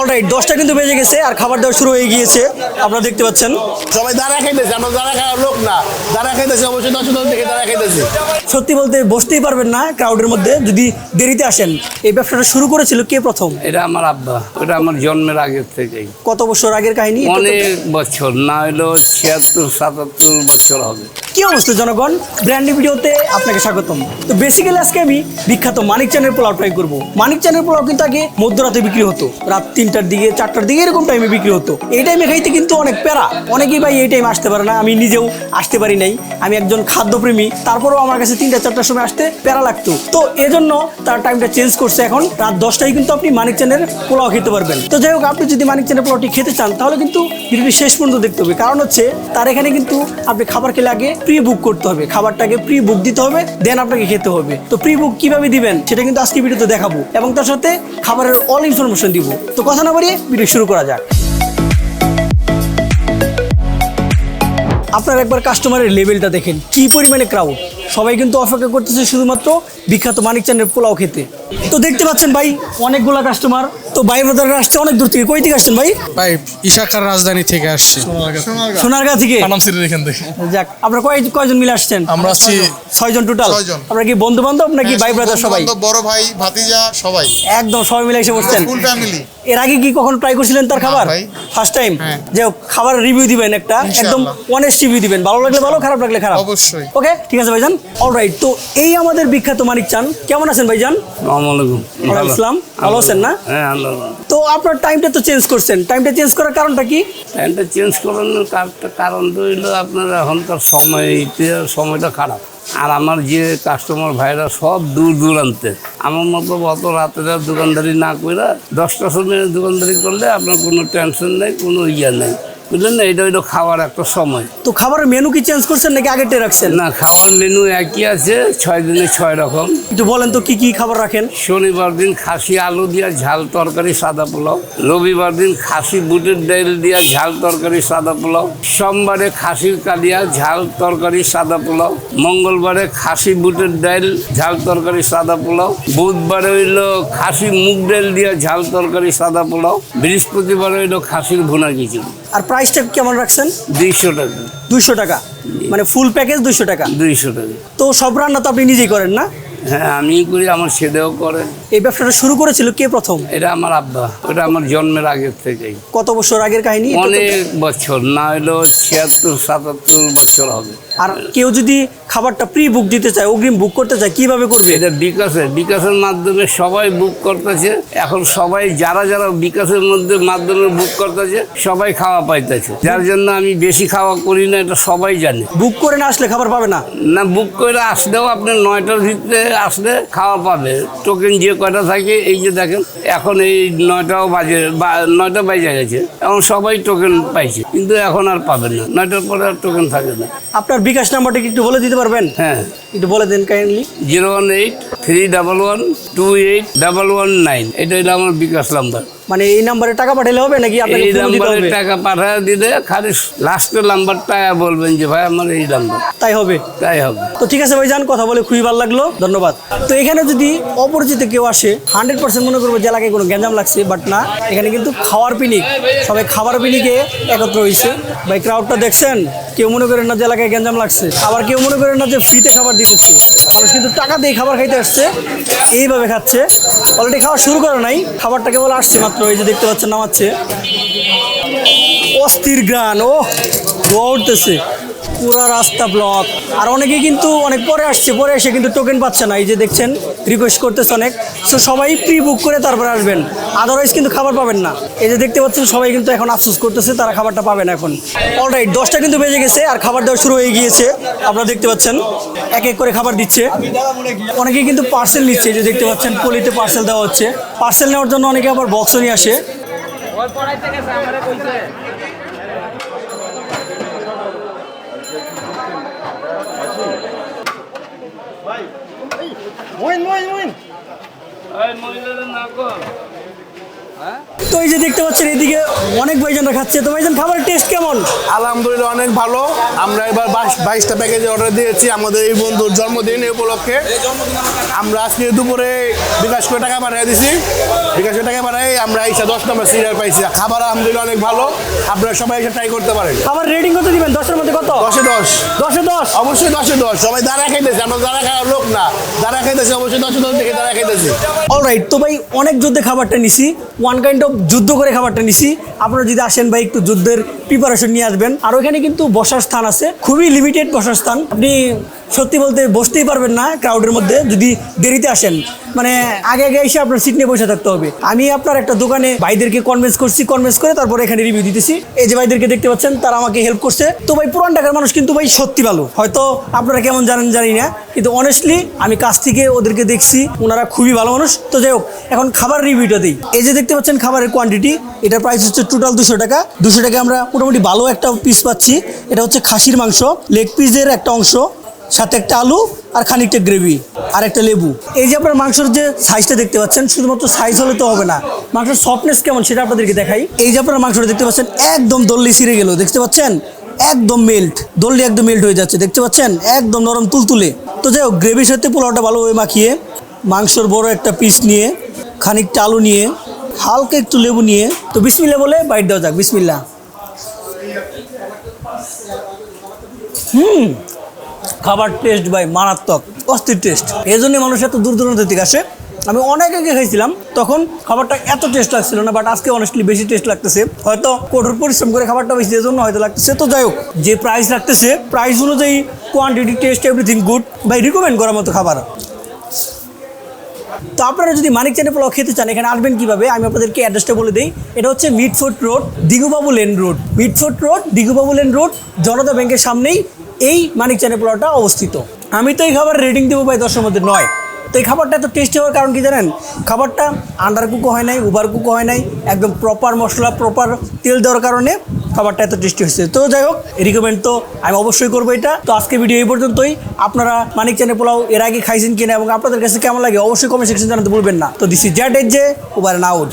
Alright দশটা কিন্তু বেজে গেছে আর খাবার দেওয়া শুরু হয়ে গিয়েছে। আপনারা দেখতে পাচ্ছেন। সবাই দাঁড়া খাইতেছে আমরা দাঁড়া খাওয়ার লোক না। দাঁড়া খাইতেছে অবশ্যই দশ দেখে দাঁড়া খাইতেছে। সত্যি বলতে বসতেই পারবেন না ক্রাউডের মধ্যে যদি দেরিতে আসেন। এই ব্যবসাটা শুরু করেছিল কে প্রথম? এটা আমার আব্বা এটা আমার জন্মের আগের থেকেই। কত বছর আগের কাহিনী? অনেক বছর না হলেও ছিয়াত্তর সাতাত্তর বছর হবে। কি অবস্থা জনগণ? ব্র্যান্ডি ভিডিওতে আপনাকে স্বাগতম। তো বেসিক্যালি আজকে আমি বিখ্যাত মানিক চ্যানেল পোলাও ট্রাই করব। মানিক চ্যানেল পোলাও কিন্তু আগে মধ্যরাতে বিক্রি হতো। রাত তিনটার দিকে, চারটার দিকে এরকম টাইমে বিক্রি হতো। এই টাইমে খাইতে কিন্তু অনেক প্যারা। অনেকেই ভাই এই টাইমে আসতে পারে না, আমি নিজেও আসতে পারি নাই। আমি একজন খাদ্যপ্রেমী, তারপরেও আমার কাছে তিনটা, চারটার সময় আসতে প্যারা লাগতো। তো এজন্য তার টাইমটা চেঞ্জ করছে এখন। রাত দশটায় কিন্তু আপনি মানিক চ্যানেল পোলাও খেতে পারবেন। তো যাই হোক, আপনি যদি মানিক চ্যানেল পোলাওটি খেতে চান, তাহলে কিন্তু ভিডিওটি শেষ পর্যন্ত দেখতে হবে। কারণ হচ্ছে, তার এখানে কিন্তু আপনি খাবার খেলে আগে প্রি বুক করতে হবে। খাবারটাকে প্রি বুক দিতে হবে দেন আপনাকে খেতে হবে। তো প্রি বুক কীভাবে দিবেন, সেটা কিন্তু আজকে ভিডিওতে দেখাবো। এবং তার সাথে খাবারের অল ইনফরমেশন দিব। তো কথা না বাড়িয়ে ভিডিও শুরু করা যাক। আপনার একবার কাস্টমারের লেভেলটা দেখেন। কি পরিমাণে ক্রাউড সবাই কিন্তু অপেক্ষা করতেছে শুধুমাত্র বিখ্যাত মানিক চান্দের পোলাও খেতে। তো দেখতে পাচ্ছেন ভাই, অনেকগুলা কাস্টমার তো ভাই ব্রাদাররা আসছে অনেক দূর থেকে। কই থেকে আসছেন ভাই? ভাই ইশাকার রাজধানী থেকে আসছি। সোনারগাঁ। থেকে? পানাম সিটির এখান থেকে। যাক আপনারা কয় কয়জন মিলে আসছেন? আমরা আসছি ছয়জন। টোটাল ছয়জন। আপনারা কি বন্ধু বান্ধব নাকি ভাই ব্রাদার সবাই? বড় ভাই ভাতিজা সবাই। একদম সবাই মিলে এসে বসছেন। ফুল ফ্যামিলি এর আগে কি কখনো ট্রাই করছিলেন তার খাবার? ফার্স্ট টাইম হ্যাঁ। যে হোক, খাবার রিভিউ দিবেন একটা। একদম। অনেস্ট রিভিউ দিবেন। ভালো লাগলে ভালো খারাপ লাগলে খারাপ। অবশ্যই। ওকে ঠিক আছে ভাইজান? অলরাইট তো এই আমাদের বিখ্যাত মানিক চান কেমন আছেন ভাইজান? আসসালাম। ভালো আছেন না? হ্যাঁ আল্লাহ তো আপনার টাইমটা তো চেঞ্জ করছেন। টাইমটা চেঞ্জ করার কারণটা কি? টাইমটা চেঞ্জ করানোর কারণ তো হইল আপনার এখনকার সময়তে সময়টা খারাপ। আর আমার যে কাস্টমার ভাইরা সব দূর দূরান্তে। আমার মতো অত রাতে দোকানদারি না করে দশটার সময় দোকানদারি করলে আপনার কোনো টেনশন নেই কোনো ইয়ে নেই। বুঝলেন না? এটা হইল খাওয়ার একটা সময়। তো খাবারের মেনু কি চেঞ্জ করছেন নাকি আগেরটা রাখছেন? না খাওয়ার মেনু একই আছে ছয় দিনে ছয় রকম। একটু বলেন তো কি কি খাবার রাখেন? শনিবার দিন খাসি আলু দিয়া ঝাল তরকারি সাদা পোলাও। রবিবার দিন খাসি বুটের ডাল দিয়া ঝাল তরকারি সাদা পোলাও। সোমবারে খাসির কালিয়া ঝাল তরকারি সাদা পোলাও। মঙ্গলবারে খাসি বুটের ডাল ঝাল তরকারি সাদা পোলাও। বুধবারে হইল খাসি মুগ ডাল দিয়া ঝাল তরকারি সাদা পোলাও। বৃহস্পতিবারে হইল খাসির ভুনা খিচুড়ি। আর প্রাইসটা কেমন রাখছেন? দুইশো টাকা। দুইশো টাকা। মানে ফুল প্যাকেজ দুইশো টাকা। দুইশো টাকা। তো সব রান্না তো আপনি নিজেই করেন না? হ্যাঁ আমি করি আমার ছেলেও করে। এই ব্যবসাটা শুরু করেছিল কে প্রথম? এটা আমার আব্বা। ওটা আমার জন্মের আগের থেকেই। কত বছর আগের কাহিনী? অনেক বছর না হলো ছিয়াত্তর সাতাত্তর বছর হবে। আর কেউ যদি খাবারটা প্রি বুক দিতে চায় অগ্রিম বুক করতে চায় কীভাবে করবে? এটা বিকাশে বিকাশের মাধ্যমে সবাই বুক করতেছে। এখন সবাই যারা যারা বিকাশের মধ্যে মাধ্যমে বুক করতেছে সবাই খাওয়া পাইতেছে। যার জন্য আমি বেশি খাওয়া করি না এটা সবাই জানে। বুক করে না আসলে খাবার পাবে না? না বুক করে আসলেও আপনি নয়টার ভিতরে আসলে খাওয়া পাবে। টোকেন যে কয়টা থাকে এই যে দেখেন এখন এই নয়টাও বাজে বা নয়টা বাজে গেছে। এখন সবাই টোকেন পাইছে। কিন্তু এখন আর পাবেন না। নয়টার পরে আর টোকেন থাকে না। আপনার বিকাশ নাম্বারটা কি একটু বলে দিতে পারবেন? হ্যাঁ। একটু বলে দেন kindly zero one eight three double one two eight double one nine. এটা হলো আমার বিকাশ নাম্বার। মানে এই নাম্বারে টাকা পাঠালে হবে নাকি আপনাকে এই দিতে নাম্বারে টাকা পাঠিয়ে দিলে খালি লাস্টের নাম্বারটা বলবেন যে ভাই আমার এই নাম্বার। তাই হবে? তাই হবে। তো ঠিক আছে ভাইজান কথা বলে খুবই ভালো লাগল। ধন্যবাদ। তো এখানে যদি অপরিচিত কেউ আসে হান্ড্রেড পার্সেন্ট মনে করব যে এলাকায় কোনো গ্যাঞ্জাম লাগছে বাট না এখানে কিন্তু খাওয়ার পিনিক সবাই খাবার পিনিকে একত্র হয়েছে। ভাই ক্রাউডটা দেখছেন? কেউ মনে করেন না যে এলাকায় গ্যাঞ্জাম লাগছে, আবার কেউ মনে করেন না যে ফ্রিতে খাবার দিতেছে। মানুষ কিন্তু টাকা দিয়ে খাবার খাইতে আসছে, এইভাবে খাচ্ছে। অলরেডি খাওয়া শুরু করে নাই খাবারটা কেবল আসছে মাত্র, এই যে দেখতে পাচ্ছেন নামাচ্ছে। অস্থির গান ও উঠতেছে। পুরা রাস্তা ব্লক। আর অনেকে কিন্তু অনেক পরে আসছে, পরে এসে কিন্তু টোকেন পাচ্ছে না। এই যে দেখছেন রিকোয়েস্ট করতেছে অনেক। সো সবাই প্রি বুক করে তারপরে আসবেন। আদারওয়াইজ কিন্তু খাবার পাবেন না। এই যে দেখতে পাচ্ছেন, সবাই কিন্তু এখন আফসোস করতেছে, তারা খাবারটা পাবে না এখন। অলরাইট দশটা কিন্তু বেজে গেছে, আর খাবার দেওয়া শুরু হয়ে গিয়েছে। আপনারা দেখতে পাচ্ছেন, এক এক করে খাবার দিচ্ছে। অনেকে কিন্তু পার্সেল নিচ্ছে যে দেখতে পাচ্ছেন, পলিতে পার্সেল দেওয়া হচ্ছে। পার্সেল নেওয়ার জন্য অনেকে আবার বক্সও নিয়ে আসে। Moin, moin, moin. Moin, moin, moin. তো এই যে দেখতে পাচ্ছেন এদিকে অনেক ভাইজানরা খাচ্ছে তো ভাইজান খাবারের টেস্ট কেমন? আলহামদুলিল্লাহ অনেক ভালো। আমরা এবার বাইশটা প্যাকেজে অর্ডার দিয়েছি আমাদের এই বন্ধুর জন্মদিন উপলক্ষে। আমরা আজকে দুপুরে বিকাশ করে টাকা পাঠিয়ে দিছি। বিকাশ করে টাকা পাঠাই আমরা এসে দশ নম্বর সিরিয়াল পাইছি। খাবার আলহামদুলিল্লাহ অনেক ভালো। আপনারা সবাই এসে ট্রাই করতে পারেন। খাবার রেটিং কত দিবেন? দশের মধ্যে কত? দশে দশ। দশে দশ? অবশ্যই দশে দশ। সবাই দাঁড়া খাইতেছে আমরা দাঁড়া খাওয়ার লোক না। দাঁড়া খাইতেছে অবশ্যই দশে দশ দেখে দাঁড়া খাইতেছে। অলরাইট তো ভাই অনেক যুদ্ধে খাবারটা নিছি। ওয়ান কাইন্ড অফ যুদ্ধ করে খাবারটা নিছি। আপনারা যদি আসেন বা একটু যুদ্ধের প্রিপারেশন নিয়ে আসবেন। আর ওখানে কিন্তু বসার স্থান আছে। খুবই লিমিটেড বসার স্থান। আপনি সত্যি বলতে বসতেই পারবেন না ক্রাউডের মধ্যে। যদি দেরিতে আসেন মানে আগে আগে এসে আপনার সিট নিয়ে বসে থাকতে হবে। আমি আপনার একটা দোকানে ভাইদেরকে কনভিন্স করছি কনভিন্স করে তারপরে এখানে রিভিউ দিতেছি। এই যে ভাইদেরকে দেখতে পাচ্ছেন, তারা আমাকে হেল্প করছে। তো ভাই, পুরান টাকার মানুষ কিন্তু ভাই সত্যি ভালো। হয়তো আপনারা কেমন জানেন জানি না, কিন্তু অনেস্টলি আমি কাছ থেকে ওদেরকে দেখছি, ওনারা খুবই ভালো মানুষ। তো যাই হোক, এখন খাবার রিভিউটা দিই। এই যে দেখতে পাচ্ছেন খাবারের কোয়ান্টিটি এটার প্রাইস হচ্ছে টোটাল দুশো টাকা। দুশো টাকা আমরা মোটামুটি ভালো একটা পিস পাচ্ছি। এটা হচ্ছে খাসির মাংস লেগ পিসের একটা অংশ। সাথে একটা আলু আর খানিকটা গ্রেভি আর একটা লেবু। এই যে আপনার মাংসের যে সাইজটা দেখতে পাচ্ছেন, শুধুমাত্র সাইজ হলে তো হবে না। মাংসের সফটনেস কেমন সেটা আপনাদেরকে দেখাই। এই যে আপনার মাংসটা দেখতে পাচ্ছেন, একদম দল্লি ছিঁড়ে গেল, দেখতে পাচ্ছেন? একদম মেল্ট দল্লি একদম মেল্ট হয়ে যাচ্ছে, দেখতে পাচ্ছেন? একদম নরম তুলতুলে। তো যাই হোক গ্রেভির সাথে পোলাওটা ভালোভাবে মাখিয়ে, মাংসর বড় একটা পিস নিয়ে, খানিকটা আলু নিয়ে, হালকা একটু লেবু নিয়ে, তো বিসমিল্লা বলে বাইট দেওয়া যাক বিসমিল্লা হুম খাবার টেস্ট ভাই মারাত্মক, অস্থির টেস্ট এই জন্য মানুষ এত দূর দূরান্ত থেকে আসে। আমি অনেক আগে খাইছিলাম তখন খাবারটা এত টেস্ট লাগছিল না বাট আজকে অনেস্টলি বেশি টেস্ট লাগতেছে। হয়তো কঠোর পরিশ্রম করে খাবারটা বেশি জন্য হয়তো লাগতেছে। তো যাই হোক, যে প্রাইস লাগতেছে প্রাইস অনুযায়ী কোয়ান্টিটি টেস্ট এভরিথিং গুড ভাই রিকমেন্ড করার মতো খাবার। তো আপনারা যদি মানিক চ্যানে পোলাও খেতে চান, এখানে আসবেন কীভাবে? আমি আপনাদেরকে অ্যাড্রেসটা বলে দিই। এটা হচ্ছে Mitford road Digubabu lane road. Mitford road Digubabu lane road, Janata ব্যাংকের সামনেই এই মানিক চ্যানে পোলাওটা অবস্থিত। আমি তো এই খাবার রেটিং দেবো ভাই দশের মধ্যে নয়। তো এই খাবারটা এত টেস্টি হওয়ার কারণ কি জানেন? খাবারটা আন্ডার কুকও হয় নাই ওভার কুকও হয় নাই, একদম প্রপার মশলা প্রপার তেল দেওয়ার কারণে খাবারটা এত টেস্টি হয়েছে। তো যাই হোক রিকমেন্ড তো আমি অবশ্যই করব এটা। তো আজকে ভিডিও এই পর্যন্তই। আপনারা মানিক চ্যানে পোলাও এর আগে খাইছেন কিনা এবং আপনাদের কাছে কেমন লাগে অবশ্যই কমেন্ট সেকশন জানাতে ভুলবেন না। তো দিস ইজ জ্যাট এজ জে ওভার আউট